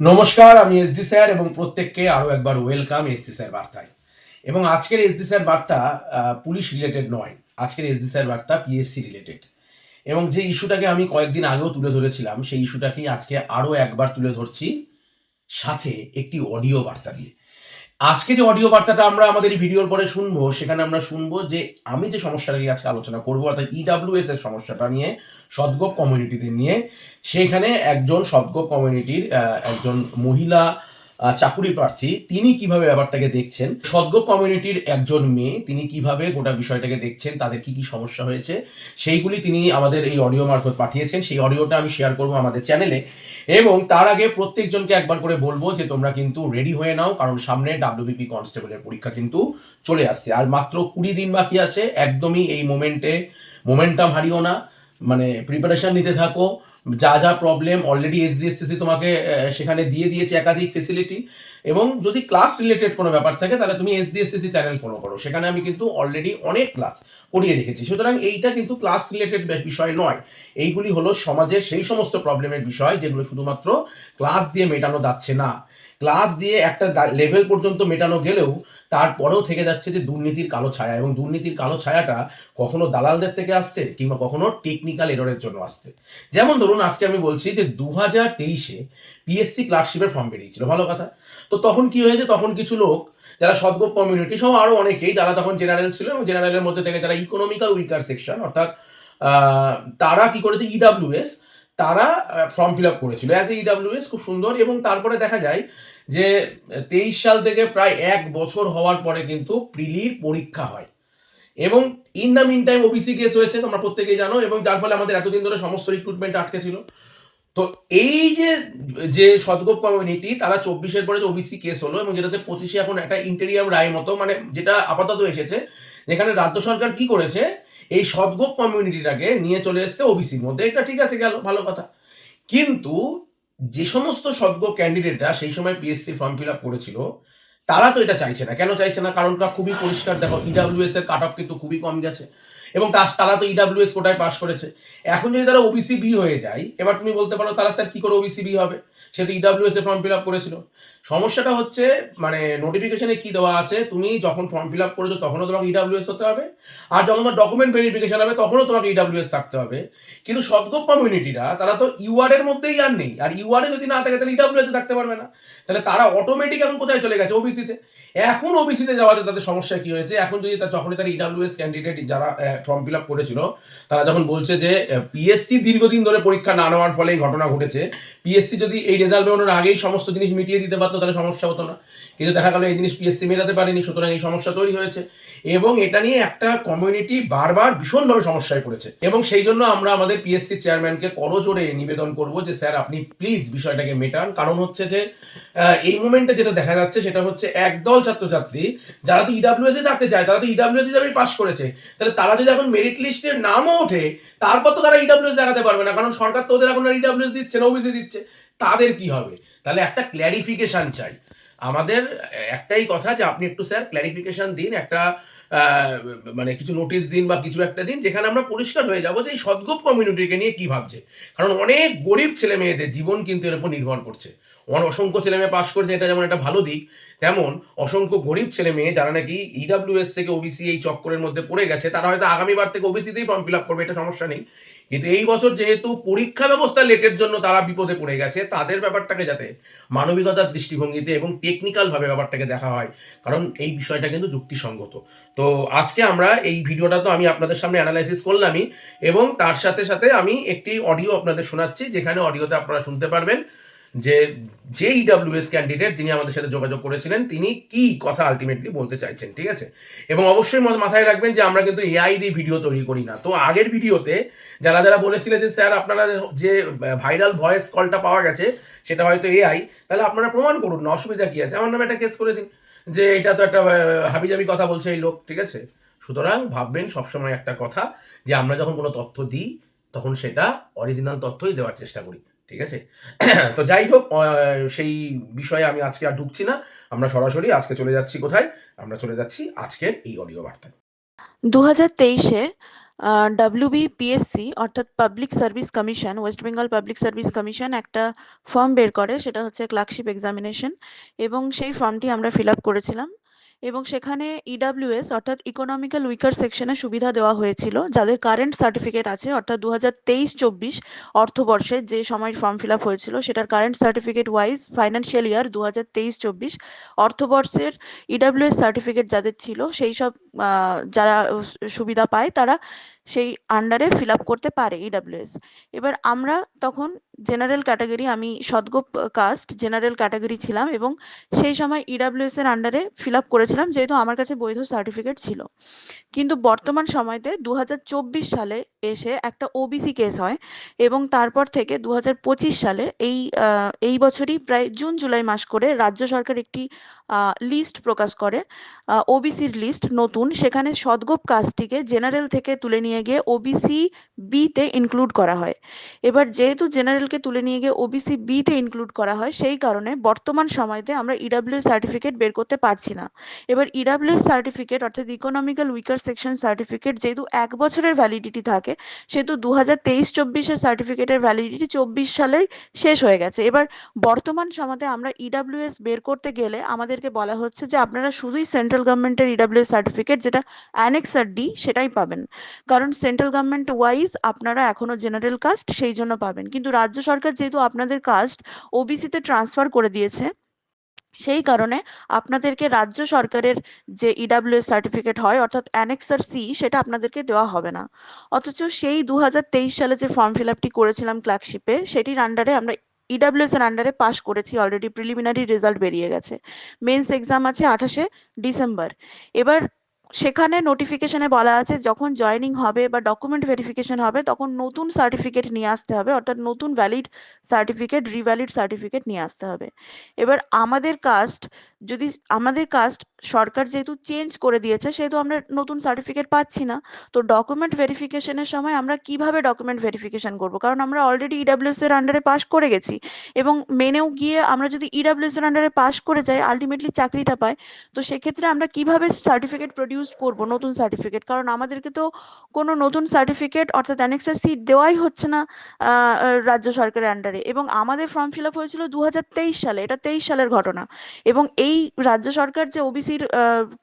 নমস্কার, আমি SD sir এবং প্রত্যেককে আরও একবার ওয়েলকাম এসডি স্যার বার্তায়। এবং আজকের এসডি স্যার বার্তা পুলিশ রিলেটেড নয়, আজকের এসডি স্যার বার্তা পিএসসি রিলেটেড এবং যে ইস্যুটাকে আমি কয়েকদিন আগেও তুলে ধরেছিলাম, সেই ইস্যুটাকেই আজকে আরও একবার তুলে ধরছি, সাথে একটি অডিও বার্তা দিয়ে। আজকে যে অডিও বার্তাটা আমরা আমাদের এই ভিডিওর পরে শুনব, সেখানে আমরা শুনব যে আমি যে সমস্যাটা নিয়ে আজকে আলোচনা করব, অর্থাৎ ইডাব্লিউএস এর সমস্যাটা নিয়ে, সদ্গোপ কমিউনিটিতে নিয়ে, সেখানে একজন সদ্গোপ কমিউনিটির একজন মহিলা চাকুরি প্রার্থী, তিনি কীভাবে ব্যাপারটাকে দেখছেন? সদ্গোপ কমিউনিটির একজন মেয়ে, তিনি কীভাবে গোটা বিষয়টাকে দেখছেন? তাদের কি কি সমস্যা হয়েছে? সেইগুলি তিনি আমাদের এই অডিও মারফত পাঠিয়েছেন। সেই অডিওটা আমি শেয়ার করব আমাদের চ্যানেলে এবং তার আগে প্রত্যেকজনকে একবার করে বলব যে, তোমরা কিন্তু রেডি হয়ে নাও, কারণ সামনে ডাব্লিউবিপি কনস্টেবলের পরীক্ষা কিন্তু চলে আসছে। আর মাত্র কুড়ি দিন বাকি আছে। একদমই এই মোমেন্টে মোমেন্টাম হারিও না। মানে প্রিপারেশন নিতে থাকো। যা যা প্রবলেম অলরেডি এসডিএসসি তোমাকে সেখানে দিয়ে দিয়েছে একাধিক ফেসিলিটি এবং যদি ক্লাস রিলেটেড কোনো ব্যাপার থাকে, তাহলে তুমি এসডিএসসি চ্যানেল ফলো করো। সেখানে আমি কিন্তু অলরেডি অনেক ক্লাস করিয়ে রেখেছি। সুতরাং এইটা কিন্তু ক্লাস রিলেটেড বিষয় নয়। এইগুলি হলো সমাজের সেই সমস্ত প্রবলেমের বিষয় যেগুলো শুধুমাত্র ক্লাস দিয়ে মেটানো যাচ্ছে না। ক্লাস দিয়ে একটা লেভেল পর্যন্ত মেটানো গেলেও তারপরেও থেকে যাচ্ছে যে দুর্নীতির কালো ছায়া এবং দুর্নীতির কালো ছায়াটা কখনো দালালদের থেকে আসছে কিংবা কখনো টেকনিক্যাল এররের জন্য আসছে। যেমন ধরুন আজকে আমি বলছি যে দু হাজার তেইশে পিএসসি ক্লার্কশিপের ফর্ম বেরিয়েছিল, ভালো কথা। তো তখন কি হয়েছে? তখন কিছু লোক যারা সদগোপ কমিউনিটি সহ আরও অনেকেই যারা তখন জেনারেল ছিল এবং জেনারেলের মধ্যে থেকে যারা ইকোনমিক্যাল উইকার সেকশন অর্থাৎ তারা কি করেছে? ইডাব্লিউএস তারা ফর্ম ফিল আপ করেছিল। অ্যাজ এ ইডাব্লিউএস খুব সুন্দর এবং তারপরে দেখা যায় যে, তেইশ সাল থেকে প্রায় এক বছর হওয়ার পরে কিন্তু প্রিলির পরীক্ষা হয়। এবং in the mean time OBC case হয়েছে, তোমরা প্রত্যেকেই জানো, এবং যার ফলে আমাদের এতদিন ধরে সমস্ত রিক্রুটমেন্ট আটকে ছিল। তো এই যে যে সদগোপ কমিউনিটি, তারা চব্বিশের পরে যে ওবিসি কেস হলো, এবং যেটাতে পঁচিশে এখন একটা ইন্টেরিয়াম রায় মতো মানে যেটা আপাতত এসেছে, যেখানে রাজ্য সরকার কি করেছে এই সদগোপ কমিউনিটিটাকে নিয়ে চলে এসছে ওবিসির মধ্যে। এটা ঠিক আছে, গেল, ভালো কথা। কিন্তু যে সমস্ত সদগোপ ক্যান্ডিডেটরা সেই সময় পিএসসি ফর্ম ফিল আপ করেছিল, তারা তো এটা চাইছে না। কেন চাইছে না? কারণটা খুবই পরিষ্কার। দেখো ইডাব্লিউএস এর কাট অফ কিন্তু খুবই কম গেছে। এবং তার- তো ইডাব্লিউএস কোটায় পাশ করেছে। এখন যদি তারা ওবিসি বি হয়ে যায়, এবার তুমি বলতে পারো তারা স্যার কি করে ওবিসি বি হবে? সে তো ইডাব্লিউএস এ ফর্ম ফিল আপ করেছিল। সমস্যাটা হচ্ছে মানে নোটিফিকেশনে কি দেওয়া আছে? তুমি যখন ফর্ম ফিল আপ করেছ, তখনও তোমাকে ইডাব্লিউএস হতে হবে। আর যখন তোমার ডকুমেন্ট ভেরিফিকেশন হবে, তখনও তোমাকে ইডাব্লিউএস থাকতে হবে। কিন্তু সদ্গোপ কমিউনিটিরা তারা তো ইউআর এর মধ্যেই আর নেই। আর ইউআর এ যদি না থাকে, তাহলে ইডাব্লিউএস থাকতে পারবে না। তাহলে তারা অটোমেটিক এখন কোথায় চলে গেছে? ওবিসিতে এখন ওবিসিতে যাওয়াতে তাদের সমস্যা কি হয়েছে? এখন যদি যখনই তারা ইডাব্লিউএস ক্যান্ডিডেট যারা ফর্ম ফিল আপ করেছিল, তারা যখন বলছে যে পিএসসি দীর্ঘদিন ধরে পরীক্ষা না নেওয়ার ফলে এই ঘটনা ঘটেছে পিএসসি যদি এই রেজাল্ট বেরোনোর আগেই সমস্ত জিনিস মিটিয়ে দিতে পারতো, তাহলে সমস্যা হতো না। কিন্তু দেখা গেল এই জিনিস পিএসসি মেটাতে পারেনি, সুতরাং এই সমস্যা তৈরি হয়েছে। এবং এটা নিয়ে একটা কমিউনিটি বারবার ভীষণভাবে সমস্যায় পড়েছে। এবং সেই জন্য আমরা আমাদের পিএসসি চেয়ারম্যানকে করজোরে নিবেদন করব যে, স্যার, আপনি প্লিজ বিষয়টাকে মেটান। কারণ হচ্ছে যে এই মুমেন্টে যেটা দেখা যাচ্ছে, সেটা হচ্ছে একদল ছাত্রছাত্রী, যারা তো ইডাব্লিউএস এ থাকতে চায় তারা তো ইডাব্লিউএস হিসাবে পাস করেছে। তাহলে তারা যদি এখন মেরিট লিস্টের নামও ওঠে, তারপর তো তারা ইডাব্লিউএস দেখাতে পারবে না, কারণ সরকার তো ওদের এখন ইডাব্লিউএস দিচ্ছে না ওবিসি দিচ্ছে। তাদের কি হবে? তাহলে একটা ক্ল্যারিফিকেশান চাই। আমাদের একটাই কথা যে আপনি একটু স্যার ক্ল্যারিফিকেশান দিন, একটা মানে কিছু নোটিশ দিন বা কিছু একটা দিন যেখানে আমরা পরিষ্কার হয়ে যাব যে এই সদ্গোপ কমিউনিটিকে নিয়ে কি ভাবছে। কারণ অনেক গরিব ছেলে মেয়েদের জীবন কিন্তু এর উপর নির্ভর করছে। অসংখ্য ছেলে মেয়ে পাশ করছে, এটা যেমন একটা ভালো দিক, তেমন অসংখ্য গরিব ছেলে মেয়ে যারা নাকি ইডাব্লিউএস থেকে ওবিসি এই চক্করের মধ্যে পড়ে গেছে, তারা হয়তো আগামীবার থেকে ওবিসিতেই ফর্ম ফিল আপ করবে, এটা সমস্যা নেই। কিন্তু এই বছর যেহেতু পরীক্ষা ব্যবস্থা লেটের জন্য তারা বিপদে পড়ে গেছে, তাদের ব্যাপারটাকে যাতে মানবিকতার দৃষ্টিভঙ্গিতে এবং টেকনিক্যাল ভাবে ব্যাপারটাকে দেখা হয়, কারণ এই বিষয়টা কিন্তু যুক্তিসঙ্গত। তো আজকে আমরা এই ভিডিওটা তো আমি আপনাদের সামনে অ্যানালাইসিস করলামই এবং তার সাথে সাথে আমি একটি অডিও আপনাদের শোনাচ্ছি, যেখানে অডিওতে আপনারা শুনতে পারবেন যে যে ইডাব্লিউএস ক্যান্ডিডেট যিনি আমাদের সাথে যোগাযোগ করেছিলেন, তিনি কি কথা আলটিমেটলি বলতে চাইছেন, ঠিক আছে? এবং অবশ্যই মাথায় রাখবেন যে আমরা কিন্তু এআই দিয়ে ভিডিও তৈরি করি না। তো আগের ভিডিওতে যারা যারা বলেছিলেন যে, স্যার, আপনারা যে ভাইরাল ভয়েস কলটা পাওয়া গেছে, সেটা হয়তো এআই তাহলে আপনারা প্রমাণ করুন না, অসুবিধা কী আছে? আমার নামে একটা কেস করে দিন। যে এটা তো একটা হাবিজাবি কথা বলছে এই লোক, ঠিক আছে? সুতরাং ভাববেন সবসময় একটা কথা, যে আমরা যখন কোনো তথ্য দিই, তখন সেটা অরিজিনাল তথ্যই দেওয়ার চেষ্টা করি, ঠিক আছে? তো যাই হোক সেই বিষয়ে আমি আজকে আর ঢুকছি না। আমরা সরাসরি আজকে চলে যাচ্ছি কোথায়? আমরা চলে যাচ্ছি আজকের এই অডিও বার্তায়। দু হাজার তেইশে ডাব্লিউবিপিএসসি অর্থাৎ public service commission West Bengal public service commission একটা ফর্ম বের করে, সেটা হচ্ছে ক্লার্কশিপ এক্সামিনেশন এবং সেই ফর্মটি আমরা ফিল আপ করেছিলাম। এবং সেখানে ইডাব্লিউএস অর্থাৎ ইকোনমিক্যাল উইকার সেকশনে সুবিধা দেওয়া হয়েছিল, যাদের কারেন্ট সার্টিফিকেট আছে, অর্থাৎ দু হাজার তেইশ চব্বিশ অর্থবর্ষে যে সময় ফর্ম ফিল আপ হয়েছিল, সেটার current certificate wise financial year দু হাজার তেইশ চব্বিশ অর্থবর্ষের ইডাব্লিউএস সার্টিফিকেট যাদের ছিল, সেই সব যারা সুবিধা পায়, তারা সেই আন্ডারে ফিল আপ করতে পারে ইডাব্লিউএস এবার আমরা তখন জেনারেল ক্যাটাগরি আমি সদগোপ কাস্ট জেনারেল ক্যাটাগরি ছিলাম এবং সেই সময় ইডাব্লিউএস এর আন্ডারে ফিল আপ করেছিলাম, যেহেতু আমার কাছে বৈধ সার্টিফিকেট ছিল। কিন্তু বর্তমান সময়তে দু হাজার চব্বিশ সালে এসে একটা ওবিসি কেস হয় এবং তারপর থেকে দু হাজার পঁচিশ সালে এই এই বছরই প্রায় জুন, জুলাই মাস করে রাজ্য সরকার একটি লিস্ট প্রকাশ করে ওবিসির লিস্ট নতুন। সেখানে সদগোপ কাস্টটিকে জেনারেল থেকে তুলে নিয়ে গিয়ে ওবিসি বিতে ইনক্লুড করা হয়। এবার যেহেতু জেনারেলকে তুলে নিয়ে গিয়ে ওবিসি বিতে ইনক্লুড করা হয়, সেই কারণে বর্তমান সময়তে আমরা ইডাব্লিউ সার্টিফিকেট বের করতে পারছি না। এবার ইডাব্লিউ সার্টিফিকেট অর্থাৎ ইকোনমিক্যাল উইকার সেকশন সার্টিফিকেট যেহেতু এক বছরের ভ্যালিডিটি থাকে সেহেতু দু হাজার তেইশ, চব্বিশের সার্টিফিকেটের ভ্যালিডিটি চব্বিশ সালেই শেষ হয়ে গেছে। এবার বর্তমান সময়তে আমরা ইডাব্লিউএস বের করতে গেলে আমাদেরকে বলা হচ্ছে যে আপনারা শুধুই সেন্ট্রাল গভর্নমেন্টের ইডাব্লিউএস সার্টিফিকেট যেটা অ্যানেক্সার ডি সেটাই পাবেন। কারণ সেন্ট্রাল গভর্নমেন্ট ওয়াইজ আপনারা এখনও জেনারেল কাস্ট সেই জন্য পাবেন। কিন্তু রাজ্য সরকার যেহেতু আপনাদের কাস্ট ওবিসিতে ট্রান্সফার করে দিয়েছে সেই কারণে আপনাদেরকে রাজ্য সরকারের যে ইডাব্লিউএস সার্টিফিকেট হয়, অর্থাৎ অ্যানেক্সার সি সেটা আপনাদেরকে দেওয়া হবে না। অথচ সেই দু হাজার তেইশ সালে যে ফর্ম ফিল আপটি করেছিলাম ক্লার্কশিপে সেটির আন্ডারে আমরা ইডাব্লিউএস এর আন্ডারে পাশ করেছি অলরেডি প্রিলিমিনারি রেজাল্ট বেরিয়ে গেছে। মেন্স এক্সাম আছে আঠাশে ডিসেম্বর এবার সেখানে নোটিফিকেশনে বলা আছে, যখন জয়েনিং হবে বা ডকুমেন্ট ভেরিফিকেশন হবে, তখন নতুন সার্টিফিকেট নিয়ে আসতে হবে, অর্থাৎ নতুন ভ্যালিড সার্টিফিকেট রিভ্যালিড সার্টিফিকেট নিয়ে আসতে হবে। এবার আমাদের কাস্ট যদি আমাদের কাস্ট সরকার যেহেতু চেঞ্জ করে দিয়েছে, সেহেতু আমরা নতুন সার্টিফিকেট পাচ্ছি না, তো ডকুমেন্ট ভেরিফিকেশনের সময় আমরা কীভাবে ডকুমেন্ট ভেরিফিকেশন করব? কারণ আমরা অলরেডি ইডাব্লিউএস এর আন্ডারে পাস করে গেছি, এবং মেনেও গিয়ে আমরা যদি ইডাব্লিউএস এর আন্ডারে পাস করে যাই আলটিমেটলি চাকরিটা পাই, তো সেক্ষেত্রে আমরা কীভাবে সার্টিফিকেট প্রডিউস করব নতুন সার্টিফিকেট কারণ আমাদেরকে তো কোনো নতুন সার্টিফিকেট অর্থাৎ অ্যানেক্সার সিট দেওয়াই হচ্ছে না রাজ্য সরকারের আন্ডারে এবং আমাদের ফর্ম ফিল আপ হয়েছিল দু হাজার তেইশ সালে। এটা তেইশ সালের ঘটনা। এবং এই রাজ্য সরকার যে ওবিসির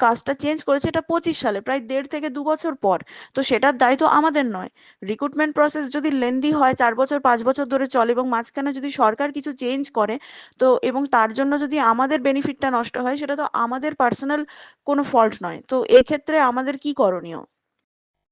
কাজটা চেঞ্জ করেছে এটা পঁচিশ সালে, প্রায় দেড় থেকে দু বছর পর। তো সেটার দায়িত্ব আমাদের নয়। রিক্রুটমেন্ট প্রসেস যদি লেন্দি হয়, চার বছর, পাঁচ বছর ধরে চলে এবং মাঝখানে যদি সরকার কিছু চেঞ্জ করে, তো এবং তার জন্য যদি আমাদের বেনিফিটটা নষ্ট হয়, সেটা তো আমাদের পার্সোনাল কোনো ফল্ট নয়। তো এক্ষেত্রে আমাদের কি করণীয়?